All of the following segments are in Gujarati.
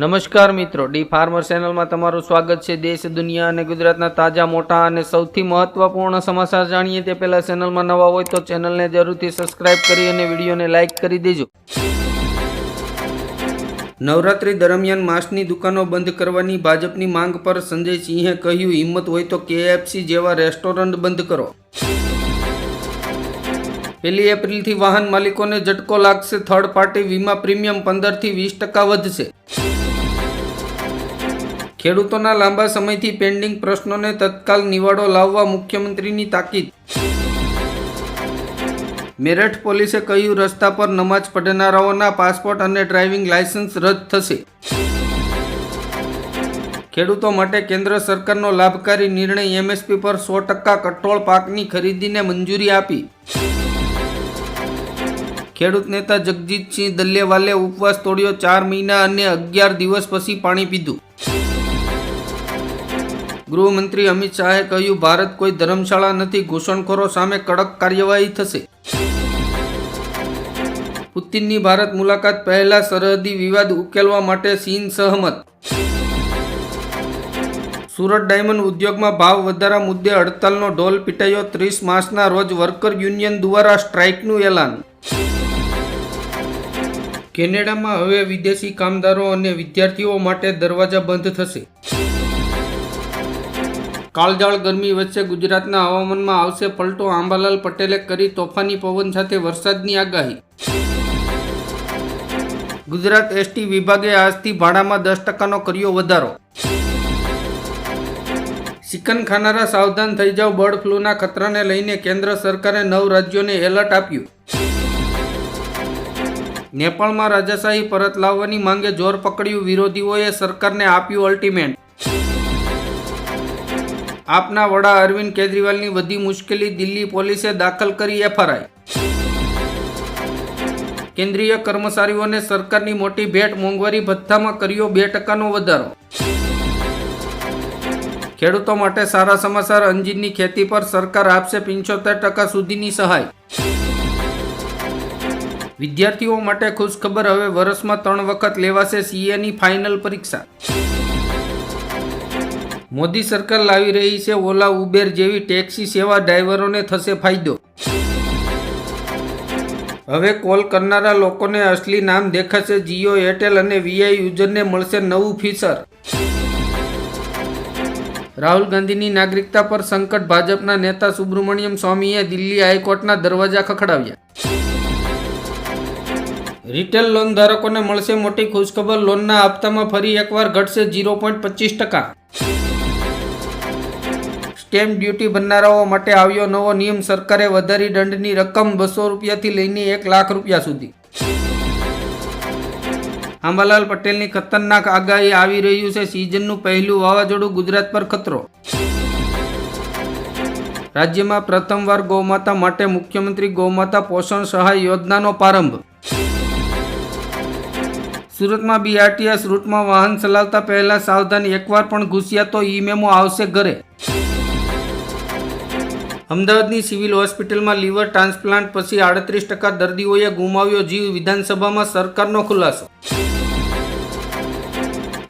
નમસ્કાર મિત્રો, ડી ફાર્મર ચેનલમાં તમારું સ્વાગત છે. દેશ, દુનિયા અને ગુજરાતના તાજા, મોટા અને સૌથી મહત્વપૂર્ણ સમાચાર જાણીએ તે પહેલા ચેનલમાં નવા હોય તો ચેનલને જરૂરથી સબસ્ક્રાઇબ કરી અને વિડીયોને લાઇક કરી દેજો. નવરાત્રી દરમિયાન માંસની દુકાનો બંધ કરવાની ભાજપની માંગ પર સંજય સિંહે કહ્યું, હિંમત હોય તો કેએફસી જેવા રેસ્ટોરન્ટ બંધ કરો. પહેલી એપ્રિલથી વાહન માલિકોને ઝટકો લાગશે. થર્ડ પાર્ટી વીમા પ્રીમિયમ પંદરથી વીસ ટકા વધશે. ખેડૂતોના લાંબા સમયથી પેન્ડિંગ પ્રશ્નોને તત્કાલ નિવાડો લાવવા મુખ્યમંત્રીની તાકીદ. મેરઠ પોલીસે કહ્યું, રસ્તા પર નમાજ પઢનારાઓના પાસપોર્ટ અને ડ્રાઇવિંગ લાયસન્સ રદ થશે. ખેડૂતો માટે કેન્દ્ર સરકારનો લાભકારી નિર્ણય એમએસપી પર સો ટકા કઠોળ પાકની ખરીદીને મંજૂરી આપી. ખેડૂત નેતા જગજીતસિંહ દલ્લેવાલે ઉપવાસ તોડ્યો ચાર મહિના અને અગિયાર દિવસ પછી પાણી પીધું. ગૃહમંત્રી અમિત શાહે કહ્યું, ભારત કોઈ ધર્મશાળા નથી, ઘૂસણખોરો સામે કડક કાર્યવાહી થશે. પુતિનની ભારત મુલાકાત પહેલા સરહદી વિવાદ ઉકેલવા માટે ચીન સહમત. સુરત ડાયમંડ ઉદ્યોગમાં ભાવ વધારા મુદ્દે હડતાલનો ઢોલ પીટાયો ત્રીસ માર્ચના રોજ વર્કર યુનિયન દ્વારા સ્ટ્રાઇકનું એલાન. કેનેડામાં હવે વિદેશી કામદારો અને વિદ્યાર્થીઓ માટે દરવાજા બંધ થશે. કાળજાળ ગરમી વચ્ચે ગુજરાતના હવામાનમાં આવશે પલટો. આંબાલાલ પટેલે કરી તોફાની. પવન સાથે વરસાદની આગાહી. ગુજરાત એસટી વિભાગે આજથી ભાડામાં દસ ટકાનો કર્યો વધારો. ચિકન ખાનારા સાવધાન થઈ જાવ બર્ડ ફ્લૂના ખતરાને લઈને કેન્દ્ર સરકારે નવ રાજ્યોને એલર્ટ આપ્યું. નેપાળમાં રાજાશાહી પરત લાવવાની માંગે જોર પકડ્યું. વિરોધીઓએ સરકારને આપ્યું અલ્ટિમેટ. આપના વડા અરવિંદ કેજરીવાલની વધી મુશ્કેલી દિલ્હી પોલીસે દાખલ કરી એફઆરઆઈ. કેન્દ્રીય કર્મચારીઓને સરકારની મોટી ભેટ મોંઘવારી ભથ્થામાં કર્યો બે ટકાનો વધારો. ખેડૂતો માટે સારા સમાચાર, અંજીરની ખેતી પર સરકાર આપશે પંચોતેર ટકા સુધીની સહાય. વિદ્યાર્થીઓ માટે ખુશખબર, હવે વર્ષમાં ત્રણ વખત લેવાશે સીએની ફાઇનલ પરીક્ષા. મોદી સરકાર લાવી રહી છે ઓલા ઉબેર જેવી ટેક્સી સેવા ડ્રાઈવરોને થશે ફાયદો. હવે કોલ કરનારા લોકોને અસલી નામ દેખાશે જીઓ, એરટેલ અને વીઆઈ યુઝરને મળશે નવું ફીચર. રાહુલ ગાંધીની નાગરિકતા પર સંકટ ભાજપના નેતા સુબ્રમણ્યમ સ્વામીએ દિલ્હી હાઈકોર્ટના દરવાજા ખખડાવ્યા. રિટેલ લોન ધારકોને મળશે મોટી ખુશખબર, લોનના હપ્તામાં ફરી એકવાર ઘટશે ઝીરો પોઈન્ટ પચીસ ટકા. સ્ટેમ્પ ડ્યુટી ભરનારાઓ માટે આવ્યો નવો નિયમ સરકારે વધારી દંડની રકમ બસો રૂપિયાથી લઈને એક લાખ રૂપિયા સુધી. આંબાલાલ પટેલની ખતરનાક આગાહી આવી રહ્યું છે સિઝનનું પહેલું વાવાઝોડું ગુજરાત પર ખતરો. રાજ્યમાં પ્રથમવાર ગૌમાતા માટે મુખ્યમંત્રી ગૌમાતા પોષણ સહાય યોજનાનો પ્રારંભ. સુરતમાં બીઆરટીએસ રૂટમાં વાહન ચલાવતા પહેલા સાવધાન એકવાર પણ ઘૂસ્યા તો ઈ મેમો આવશે ઘરે. અમદાવાદની સિવિલ હોસ્પિટલમાં લીવર ટ્રાન્સપ્લાન્ટ પછી આડત્રીસ ટકા દર્દીઓએ ગુમાવ્યો જીવ વિધાનસભામાં સરકારનો ખુલાસો.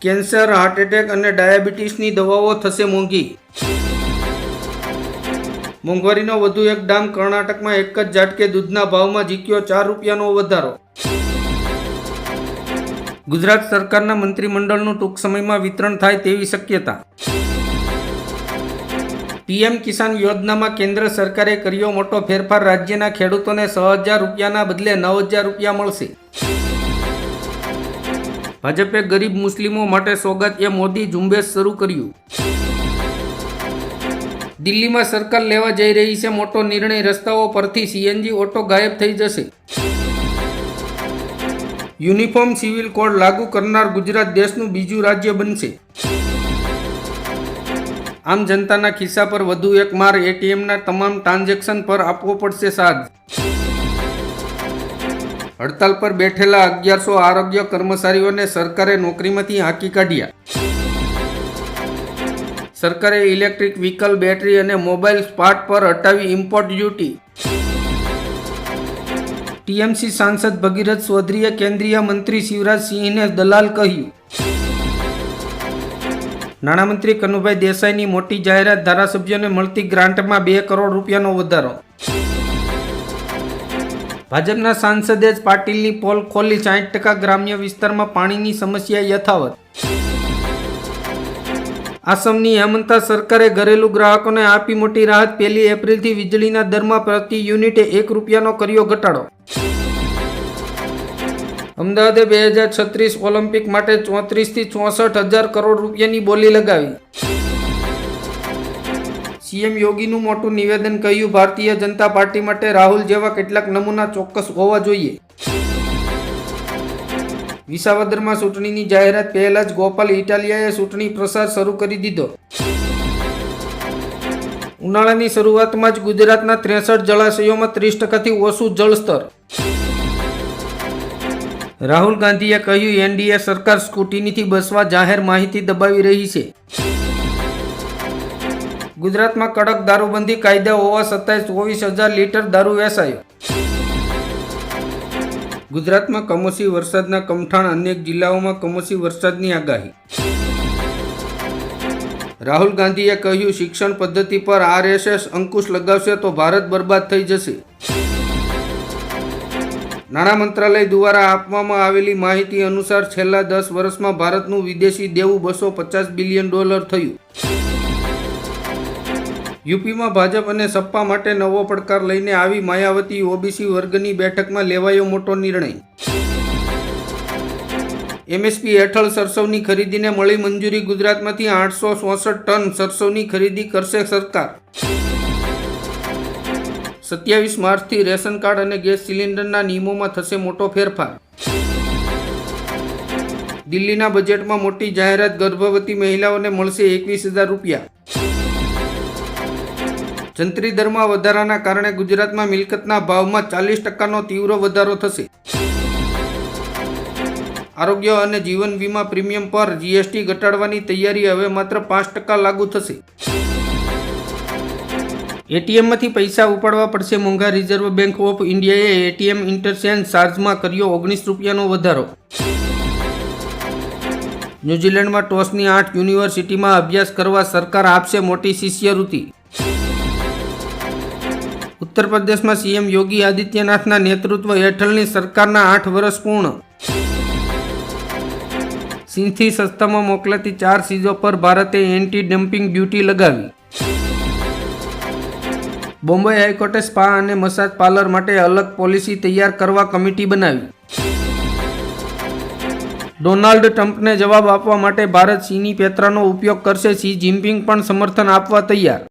કેન્સર, હાર્ટ એટેક અને ડાયાબિટીસની દવાઓ થશે મોંઘી. મોંઘવારીનો વધુ એક ડામ કર્ણાટકમાં એક જ ઝાટકે દૂધના ભાવમાં જીક્યો ચાર રૂપિયાનો વધારો. ગુજરાત સરકારના મંત્રીમંડળનું ટૂંક સમયમાં વિતરણ થાય તેવી શક્યતા. પીએમ કિસાન યોજનામાં કેન્દ્ર સરકારે કર્યો મોટો ફેરફાર. રાજ્યના ખેડૂતોને છ હજાર રૂપિયાના બદલે નવ હજાર રૂપિયા મળશે. ભાજપે ગરીબ મુસ્લિમો માટે સોગત એ મોદી ઝુંબેશ શરૂ કર્યું. દિલ્હીમાં સરકાર લેવા જઈ રહી છે મોટો નિર્ણય. રસ્તાઓ પરથી સીએનજી ઓટો ગાયબ થઈ જશે. યુનિફોર્મ સિવિલ કોડ લાગુ કરનાર ગુજરાત દેશનું બીજું રાજ્ય બનશે. આમ જનતાના ખિસ્સા પર વધુ એક માર એટીએમના તમામ ટ્રાન્ઝેક્શન પર આપવો પડશે સાજ હડતાલ પર બેઠેલા અગિયારસો આરોગ્ય કર્મચારીઓને સરકારે નોકરીમાંથી હાંકી કાઢ્યા. સરકારે ઇલેક્ટ્રિક વ્હીકલ, બેટરી અને મોબાઈલ સ્પાર્ટ પર હટાવી ઇમ્પોર્ટ ડ્યુટી. ટીએમસી સાંસદ ભગીરથ ચૌધરીએ કેન્દ્રીય મંત્રી શિવરાજ સિંહને દલાલ કહ્યું. નાણામંત્રી કનુભાઈ દેસાઈની મોટી જાહેરાત ધારાસભ્યોને મળતી ગ્રાન્ટમાં બે કરોડ રૂપિયાનો વધારો. ભાજપના સાંસદે જ પાટીલની પોલ ખોલી સાઠ ટકા ગ્રામ્ય વિસ્તારમાં પાણીની સમસ્યા યથાવત. આસામની હેમંતા સરકારે ઘરેલુ ગ્રાહકોને આપી મોટી રાહત, પહેલી એપ્રિલથી વીજળીના દરમાં પ્રતિ યુનિટે એક રૂપિયાનો કર્યો ઘટાડો. અમદાવાદે બે હજાર છત્રીસ ઓલિમ્પિક માટે ચોત્રીસથી ચોસઠ હજાર કરોડ રૂપિયાની બોલી લગાવી. સીએમ યોગીનું મોટું નિવેદન કહ્યું, ભારતીય જનતા પાર્ટી માટે રાહુલ જેવા કેટલાક નમૂના ચોક્કસ હોવા જોઈએ. વિસાવદરમાં ચૂંટણીની જાહેરાત પહેલા જ ગોપાલ ઇટાલિયાએ ચૂંટણી પ્રસાર શરૂ કરી દીધો. ઉનાળાની શરૂઆતમાં જ ગુજરાતના ત્રેસઠ જળાશયોમાં ત્રીસ ટકાથી ઓછું જળસ્તર. રાહુલ ગાંધીએ કહ્યું, એનડીએ સરકાર સ્કૂટીનીથી બસવા જાહેર માહિતી દબાવી રહી છે. ગુજરાતમાં કડક દારૂબંધી કાયદા હોવા છતાંય ચોવીસ હજાર લીટર દારૂ વેચાયો. ગુજરાતમાં કમોસમી વરસાદના કમઠાણ અનેક જિલ્લાઓમાં કમોસમી વરસાદની આગાહી. રાહુલ ગાંધીએ કહ્યું, શિક્ષણ પદ્ધતિ પર આરએસએસ અંકુશ લગાવશે તો ભારત બરબાદ થઈ જશે. નાણાં મંત્રાલય દ્વારા આપવામાં આવેલી માહિતી અનુસાર છેલ્લા દસ વર્ષમાં ભારતનું વિદેશી દેવું બસો પચાસ બિલિયન ડોલર થયું. યુપીમાં ભાજપ અને સપ્પા માટે નવો પડકાર લઈને આવી માયાવતી ઓબીસી વર્ગની બેઠકમાં લેવાયો મોટો નિર્ણય. એમએસપી હેઠળ સરસવની ખરીદીને મળી મંજૂરી ગુજરાતમાંથી આઠસો ચોસઠ ટન સરસવની ખરીદી કરશે સરકાર. સત્યાવીસ માર્ચથી રેશન કાર્ડ અને ગેસ સિલિન્ડરના નિયમોમાં થશે મોટો ફેરફાર. દિલ્હીના બજેટમાં મોટી જાહેરાત ગર્ભવતી મહિલાઓને મળશે એકવીસ હજાર રૂપિયા. જંત્રી દરમાં વધારાના કારણે ગુજરાતમાં મિલકતના ભાવમાં ચાલીસ ટકાનો તીવ્ર વધારો થશે. આરોગ્ય અને જીવન વીમા પ્રીમિયમ પર જીએસટી ઘટાડવાની તૈયારી હવે માત્ર પાંચ ટકા લાગુ થશે. એટીએમમાંથી પૈસા ઉપાડવા પડશે. મોંઘા રિઝર્વ બેંક ઓફ ઇન્ડિયાએ એટીએમ ઇન્ટરચેન્જ ચાર્જમાં કર્યો ઓગણીસ રૂપિયાનો વધારો. ન્યૂઝીલેન્ડમાં ટોસની આઠ યુનિવર્સિટીમાં અભ્યાસ કરવા સરકાર આપશે મોટી શિષ્યવૃત્તિ. ઉત્તર પ્રદેશમાં સીએમ યોગી આદિત્યનાથના નેતૃત્વ હેઠળની સરકારના આઠ વર્ષ પૂર્ણ. ચીનથી સસ્તામાં મોકલાતી ચાર ચીજો પર ભારતે એન્ટી ડમ્પિંગ ડ્યુટી લગાવી. બોમ્બે હાઈકોર્ટે સ્પા અને મસાજ પાર્લર માટે અલગ પોલિસી તૈયાર કરવા કમિટી બનાવી. ડોનાલ્ડ ટ્રમ્પને જવાબ આપવા માટે ભારત ચીની પેત્રાનો ઉપયોગ કરશે. સી જિનપિંગ પણ સમર્થન આપવા તૈયાર.